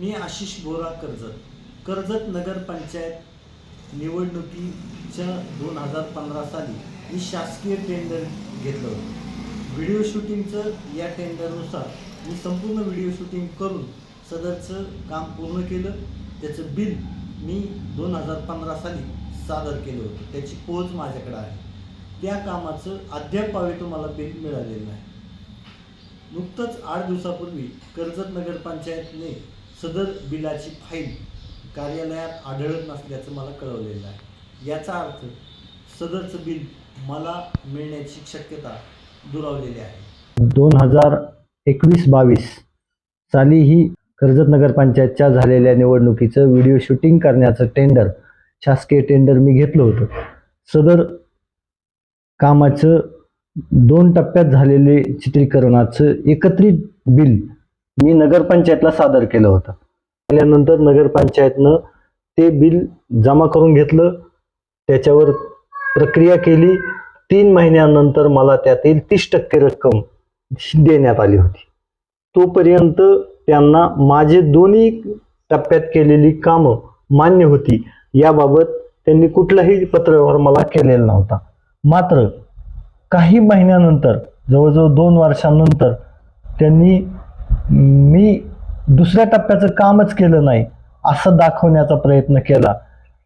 मी आशिष बोरा कर्जत. कर्जत नगरपंचायत निवडणुकीच्या दोन हजार पंधरा साली मी शासकीय टेंडर घेतलं होतं. व्हिडिओ शूटिंगचं या टेंडरनुसार मी संपूर्ण व्हिडिओ शूटिंग करून सदरचं काम पूर्ण केलं. त्याचं बिल मी दोन हजार पंधरा साली सादर केलं होतं. त्याची पोच माझ्याकडे आहे. त्या कामाचं अद्याप मला बिल मिळालेलं नाही. नुकतंच आठ दिवसापूर्वी कर्जत नगरपंचायतने सदर बिलाची फाईल कार्यालयात आढळत नसल्याचं मला कळवलेलं आहे. याचा अर्थ सदरचं बिल मला मिळण्याची शक्यता दुरावलेली आहे. दोन हजार एकवीस बावीस साली ही कर्जत नगरपंचायतच्या झालेल्या निवडणुकीचं व्हिडिओ शूटिंग करण्याचं टेंडर शासकीय टेंडर मी घेतलं होतं. सदर कामाचं दोन टप्प्यात झालेले चित्रीकरणाचं एकत्रित बिल मी नगरपंचायतला सादर केलं होतं. केल्यानंतर नगरपंचायतनं ते बिल जमा करून घेतलं. त्याच्यावर प्रक्रिया केली. तीन महिन्यानंतर मला त्यातील तीस टक्के रक्कम देण्यात आली होती. तोपर्यंत त्यांना माझे दोन्ही टप्प्यात केलेली कामं मान्य होती. याबाबत त्यांनी कुठलाही पत्रव्यवहार मला केलेला नव्हता. मात्र काही महिन्यानंतर जवळजवळ दोन वर्षांनंतर त्यांनी मी दुसऱ्या टप्प्याचं कामच केलं नाही असं दाखवण्याचा प्रयत्न केला.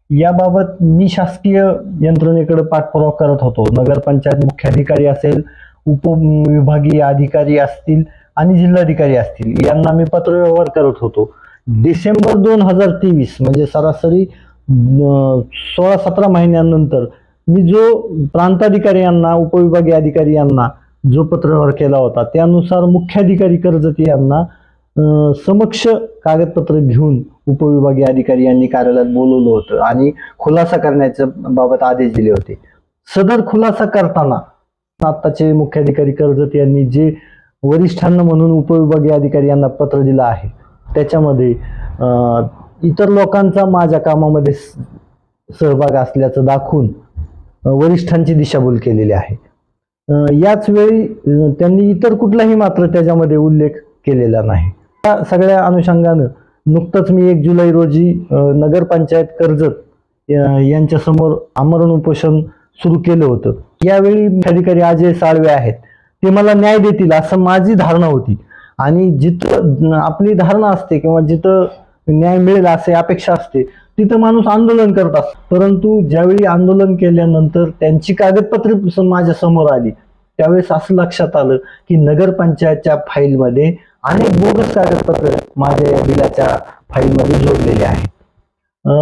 याबाबत मी शासकीय यंत्रणेकडे पाठपुरावा करत होतो. नगरपंचायत मुख्याधिकारी असेल उपविभागीय अधिकारी असतील आणि जिल्हाधिकारी असतील यांना मी पत्रव्यवहार करत होतो. डिसेंबर दोन हजार तेवीस म्हणजे सरासरी सोळा सतरा महिन्यानंतर मी जो प्रांताधिकारी यांना उपविभागीय अधिकारी यांना जो पत्रव्यवहार केला होता त्यानुसार मुख्याधिकारी कर्जत यांना समक्ष कागदपत्र घेऊन उपविभागीय अधिकारी यांनी कार्यालयात बोलवलं होतं आणि खुलासा करण्याच्या बाबत आदेश दिले होते. सदर खुलासा करताना आत्ताचे मुख्याधिकारी कर्जत यांनी जे वरिष्ठांना म्हणून उपविभागीय अधिकारी यांना पत्र दिलं आहे त्याच्यामध्ये इतर लोकांचा माझ्या कामामध्ये स- सहभाग असल्याचं दाखवून वरिष्ठांची दिशाभूल केलेली आहे. याच वेळी त्यांनी इतर कुठलाही मात्र त्याच्यामध्ये उल्लेख केलेला नाही. या सगळ्या अनुषंगानं नुकतंच मी एक जुलै रोजी नगरपंचायत कर्जत यांच्यासमोर आमरण उपोषण सुरू केलं होतं. यावेळी अधिकारी अजय साळवे आहेत. ते मला न्याय देतील असं माझी धारणा होती. आणि जिथं आपली धारणा असते किंवा जिथं न्याय मिळेल असे अपेक्षा असते तिथं माणूस आंदोलन करत परंतु ज्यावेळी आंदोलन केल्यानंतर त्यांची कागदपत्रे माझ्यासमोर आली. त्यावेळेस असं लक्षात आलं की नगरपंचायतच्या फाईलमध्ये अनेक बोगस कागदपत्र माझ्या या बिलाच्या फाईलमध्ये जोडलेले आहेत.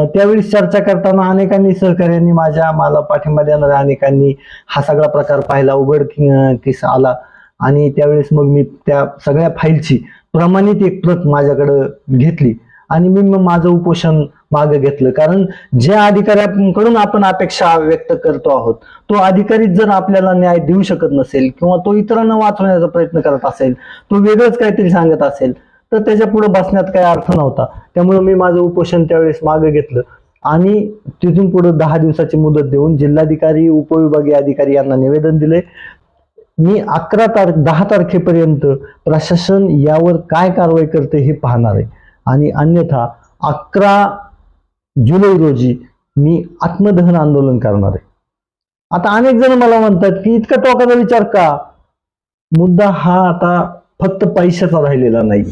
त्यावेळी चर्चा करताना अनेकांनी सहकार्यांनी माझ्या मला पाठिंबा देणाऱ्या अनेकांनी हा सगळा प्रकार पाहिला. उघड कि- किस्सा आला. आणि त्यावेळेस मग मी त्या सगळ्या फाईलची प्रमाणित एक प्रत माझ्याकडं घेतली. आणि मी मग माझं उपोषण मागे घेतलं. कारण ज्या अधिकाऱ्याकडून आपण अपेक्षा व्यक्त करतो आहोत तो अधिकारी जर आपल्याला न्याय देऊ शकत नसेल किंवा तो इतरांना वाचवण्याचा प्रयत्न करत असेल तो वेगळंच काहीतरी सांगत असेल तर त्याच्या पुढे बसण्यात काही अर्थ नव्हता. त्यामुळे मी माझं उपोषण त्यावेळेस मागे घेतलं. आणि तिथून पुढे दहा दिवसाची मुदत देऊन जिल्हाधिकारी उपविभागीय अधिकारी यांना निवेदन दिले मी अकरा तारख दहा तारखेपर्यंत प्रशासन यावर काय कारवाई करते हे पाहणार आहे. आणि अन्यथा अकरा जुलै रोजी मी आत्मदहन आंदोलन करणार आहे. आता अनेक जण मला म्हणतात की इतका टोकाचा विचार का? मुद्दा हा आता फक्त पैशाचा राहिलेला नाही.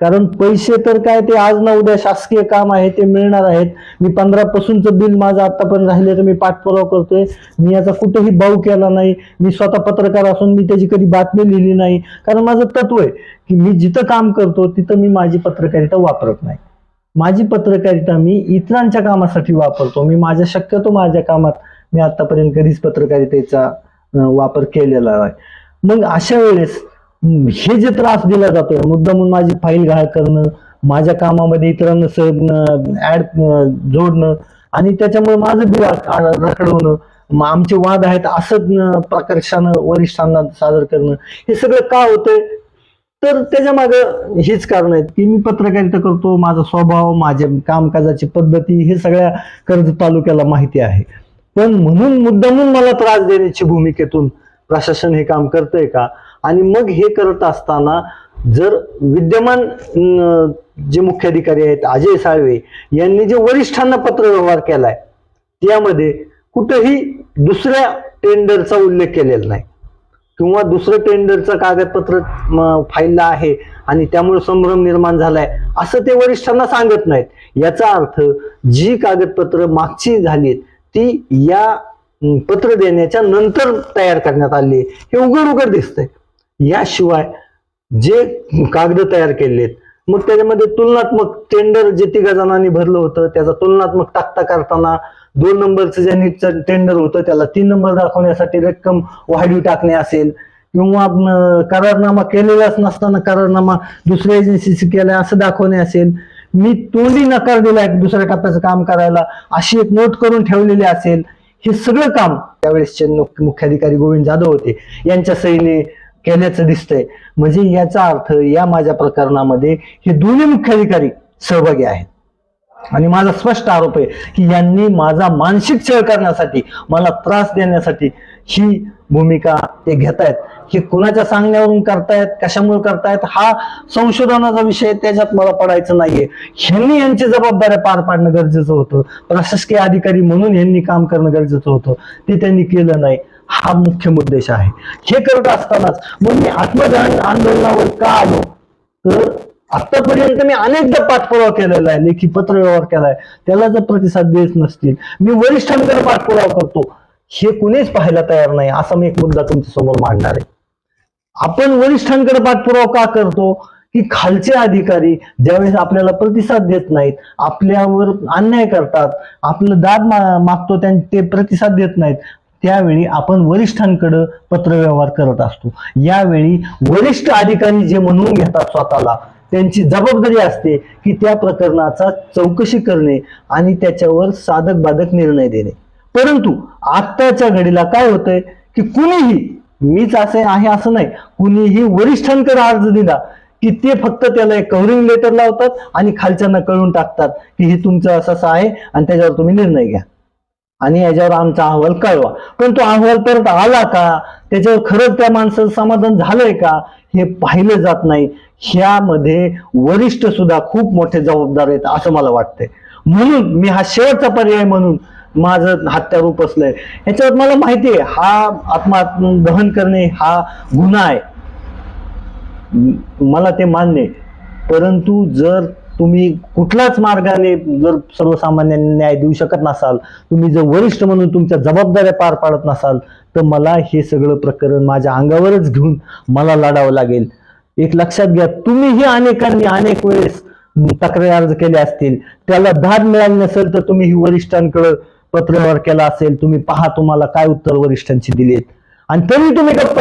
कारण पैसे तर काय ते आज ना उद्या शासकीय काम आहे ते मिळणार आहेत. मी पंधरा पासूनचं बिल माझं आतापर्यंत राहिले तर मी पाठपुरावा करतोय. मी याचा कुठेही भाऊ केला नाही. मी स्वतः पत्रकार असून मी त्याची कधी बातमी लिहिली नाही. कारण माझं तत्व आहे की मी जिथं काम करतो तिथं मी माझी पत्रकारिता वापरत नाही. माझी पत्रकारिता मी इतरांच्या कामासाठी वापरतो. मी माझ्या शक्यतो माझ्या कामात मी आतापर्यंत कधीच पत्रकारितेचा वापर केलेला आहे मग अशा वेळेस हे जे त्रास दिला जातोय मुद्दा म्हणून माझी फाईल घाळ करणं माझ्या कामामध्ये इतरांना ऍड जोडणं आणि त्याच्यामुळे माझं बिल रखडवणं मग आमचे वाद आहेत असं प्रकर्षानं वरिष्ठांना सादर करणं हे सगळं का होतंय? तर त्याच्या मागं हेच कारण आहेत की मी पत्रकारिता करतो माझा स्वभाव माझ्या कामकाजाची पद्धती हे सगळ्या कर्ज तालुक्याला माहिती आहे. पण म्हणून मुद्दामून मला त्रास देण्याची भूमिकेतून प्रशासन हे काम करतंय का? आणि मग हे करत असताना जर विद्यमान जे मुख्याधिकारी आहेत अजय साळवे यांनी जे वरिष्ठांना पत्रव्यवहार केलाय त्यामध्ये कुठंही दुसऱ्या टेंडरचा उल्लेख केलेला नाही. किंवा दुसरं टेंडरचं कागदपत्र फाईलला आहे आणि त्यामुळे संभ्रम निर्माण झालाय असं ते वरिष्ठांना सांगत नाहीत. याचा अर्थ जी कागदपत्र मागची झालीत ती या पत्र देण्याच्या नंतर तयार करण्यात आली. हे उघड उघड दिसतंय. याशिवाय जे कागद तयार केलेत मग त्याच्यामध्ये तुलनात्मक टेंडर जे तिघा जणांनी भरलं होतं त्याचा तुलनात्मक तक्ता करताना दोन नंबरचं ज्यांनी टेंडर होतं त्याला तीन नंबर दाखवण्यासाठी रक्कम वाढीव टाकणे असेल किंवा करारनामा केलेलाच नसताना करारनामा दुसऱ्या एजन्सीशी केला असं दाखवणे असेल. मी तोंडी नकार दिलाय दुसऱ्या टप्प्याचं काम करायला. अशी एक नोट करून ठेवलेली असेल. हे सगळं काम त्यावेळेसचे मुख्य- मुख्याधिकारी गोविंद जाधव होते. यांच्या सहीने केल्याचं दिसतंय. म्हणजे याचा अर्थ या माझ्या प्रकरणामध्ये हे दोन्ही मुख्याधिकारी सहभागी आहेत. आणि माझा स्पष्ट आरोप आहे की यांनी माझा मानसिक छळ करण्यासाठी मला त्रास देण्यासाठी ही भूमिका ते घेतायत. हे कुणाच्या सांगण्यावरून करतायत कशामुळे करतायत हा संशोधनाचा विषय त्याच्यात मला पडायचं नाहीये. ह्यांनी यांची जबाबदाऱ्या पार पाडणं गरजेचं होतं. प्रशासकीय अधिकारी म्हणून यांनी काम करणं गरजेचं होतं. ते त्यांनी केलं नाही. हा मुख्य उद्देश आहे. हे करत असतानाच मग मी आत्मदहन आंदोलनावर का आलो? तर आतापर्यंत मी अनेकदा पाठपुरावा केलेला आहे लेखी पत्र व्यवहार केलाय. त्याला जर प्रतिसाद देत नसतील मी वरिष्ठांकडे पाठपुरावा करतो. हे कुणीच पाहायला तयार नाही असा मी एक मुद्दा तुमच्यासमोर मांडणार आहे. आपण वरिष्ठांकडे पाठपुरावा का करतो? की खालचे अधिकारी ज्यावेळेस आपल्याला प्रतिसाद देत नाहीत आपल्यावर अन्याय करतात आपलं दाद मा- मागतो ते प्रतिसाद देत नाहीत त्यावेळी आपण वरिष्ठांकडे पत्रव्यवहार करत असतो. यावेळी वरिष्ठ अधिकारी जे म्हणून घेतात स्वतःला त्यांची जबाबदारी असते की त्या प्रकरणाचा चौकशी करणे आणि त्याच्यावर साधक बाधक निर्णय देणे. परंतु आत्ताच्या घडीला काय होतंय की कुणीही मीच असे आहे असं नाही कुणीही वरिष्ठांकडे अर्ज दिला की ते फक्त त्याला एक कव्हरिंग लेटर लावतात आणि खालच्यांना कळून टाकतात की हे तुमचं असं असं आहे आणि त्याच्यावर तुम्ही निर्णय घ्या. आणि याच्यावर आमचा अहवाल कळवा. पण तो अहवाल परत आला का? त्याच्यावर खरंच त्या माणसाचं समाधान झालंय का? हे पाहिलं जात नाही. ह्यामध्ये वरिष्ठ सुद्धा खूप मोठे जबाबदार आहेत असं मला वाटतंय. म्हणून मी हा शेवटचा पर्याय म्हणून माझं हत्यार उपसलंय. ह्याच्यावर मला माहिती आहे हा आत्मा दहन करणे हा गुन्हा आहे. मला ते मान्य आहे. परंतु जर तुम्ही कुठल्याच मार्गाने जर सर्वसामान्यांना न्याय देऊ शकत नसाल तुम्ही जर वरिष्ठ म्हणून तुमच्या जबाबदाऱ्या पार पाडत नसाल तर मला हे सगळं प्रकरण माझ्या अंगावरच घेऊन मला लढावं लागेल. एक लक्षात घ्या तुम्हीही अनेकांनी अनेक वेळेस तक्रार अर्ज केले असतील. त्याला दाद मिळाली नसेल तर तुम्ही ही वरिष्ठांकडे पत्रव्यवहार केला असेल. तुम्ही पहा तुम्हाला काय उत्तर वरिष्ठांची दिलीत. आणि तरी तुम्ही गप्प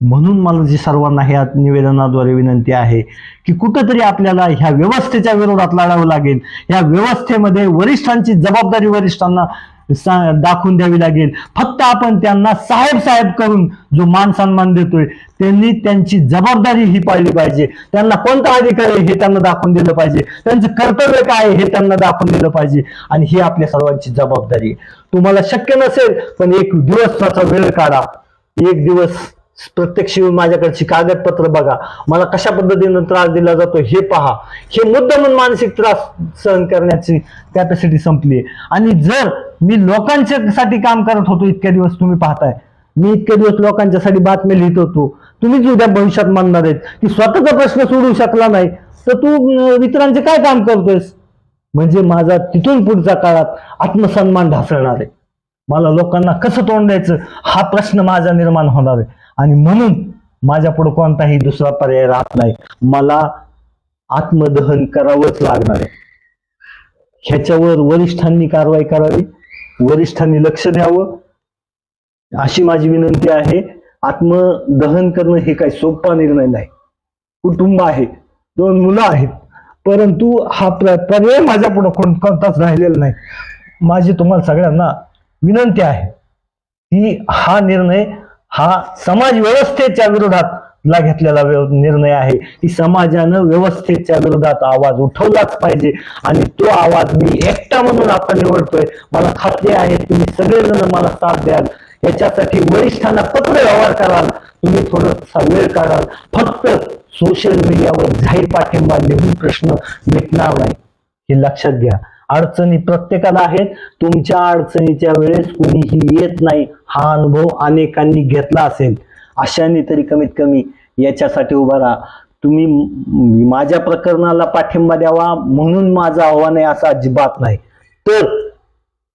म्हणून मला जी सर्वांना ह्या निवेदनाद्वारे विनंती आहे की कुठंतरी आपल्याला ह्या व्यवस्थेच्या विरोधात लढावं लागेल. ह्या व्यवस्थेमध्ये वरिष्ठांची जबाबदारी वरिष्ठांना दाखवून द्यावी लागेल. फक्त आपण त्यांना साहेब साहेब करून जो मान सन्मान देतोय त्यांनी त्यांची जबाबदारी ही पाहिली पाहिजे. त्यांना कोणता अधिकार आहे हे त्यांना दाखवून दिलं पाहिजे. त्यांचं कर्तव्य काय आहे हे त्यांना दाखवून दिलं पाहिजे. आणि ही आपल्या सर्वांची जबाबदारी आहे. तुम्हाला शक्य नसेल पण एक दिवसाचा वेळ काढा. एक दिवस प्रत्यक्ष येऊन माझ्याकडची कागदपत्र बघा. मला कशा पद्धतीनं त्रास दिला जातो हे पहा. हे मुद्दा म्हणून मानसिक त्रास सहन करण्याची कॅपॅसिटी संपली आणि जर मी लोकांच्यासाठी काम करत होतो इतक्या दिवस तुम्ही पाहताय. मी इतके दिवस लोकांच्यासाठी बातम्या लिहित होतो. तुम्हीच उद्या भविष्यात म्हणणार आहेत की स्वतःचा प्रश्न सोडू शकला नाही तर तू इतरांचे काय काम करतोयस? म्हणजे माझा तिथून पुढच्या काळात आत्मसन्मान ढासळणार आहे. मला लोकांना कसं तोंड द्यायचं? हा प्रश्न माझा निर्माण होणार आहे. आणि म्हणून माझ्या पुढे कोणताही दुसरा पर्याय राहत नाही. मला आत्मदहन करावंच लागणार आहे. ह्याच्यावर वरिष्ठांनी कारवाई करावी वरिष्ठांनी लक्ष द्यावं अशी माझी विनंती आहे. आत्मदहन करणं हे काही सोपा निर्णय नाही. कुटुंब आहे दोन मुलं आहेत परंतु हा प्र- पर्याय माझ्या पुढे कोण कोणताच राहिलेला नाही. माझी तुम्हाला सगळ्यांना विनंती आहे की हा निर्णय हा समाज व्यवस्थेच्या विरोधात ला घेतलेला निर्णय आहे. की समाजानं व्यवस्थेच्या विरोधात आवाज उठवलाच पाहिजे. आणि तो आवाज मी एकटा म्हणून आता निवडतोय. मला खात्री आहे तुम्ही सगळेजण मला साथ द्याल. याच्यासाठी वरिष्ठांना पत्र व्यवहार कराल. तुम्ही थोडासा वेळ काढाल. फक्त सोशल मीडियावर जाहीर पाठिंबा लिहून प्रश्न मिटणार नाही. हे लक्षात घ्या. अडचणी प्रत्येकाला आहेत. तुमच्या अडचणीच्या वेळेस कोणीही येत नाही. हा अनुभव अनेकांनी घेतला असेल. अशाने तरी कमीत कमी याच्यासाठी उभा राहा. तुम्ही माझ्या प्रकरणाला पाठिंबा द्यावा म्हणून माझं आव्हान आहे असं अजिबात नाही. तर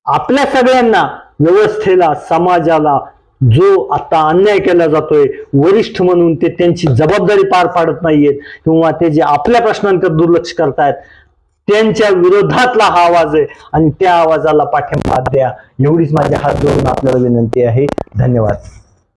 आपल्या सगळ्यांना व्यवस्थेला समाजाला जो आता अन्याय केला जातोय वरिष्ठ म्हणून ते त्यांची जबाबदारी पार पाडत नाहीयेत किंवा ते जे आपल्या प्रश्नांकडे दुर्लक्ष करतायत त्यांच्या विरोधातला हा आवाज आहे. आणि त्या आवाजाला पाठिंबा द्या. एवढीच माझ्या हात जोडून आपल्याला विनंती आहे. धन्यवाद.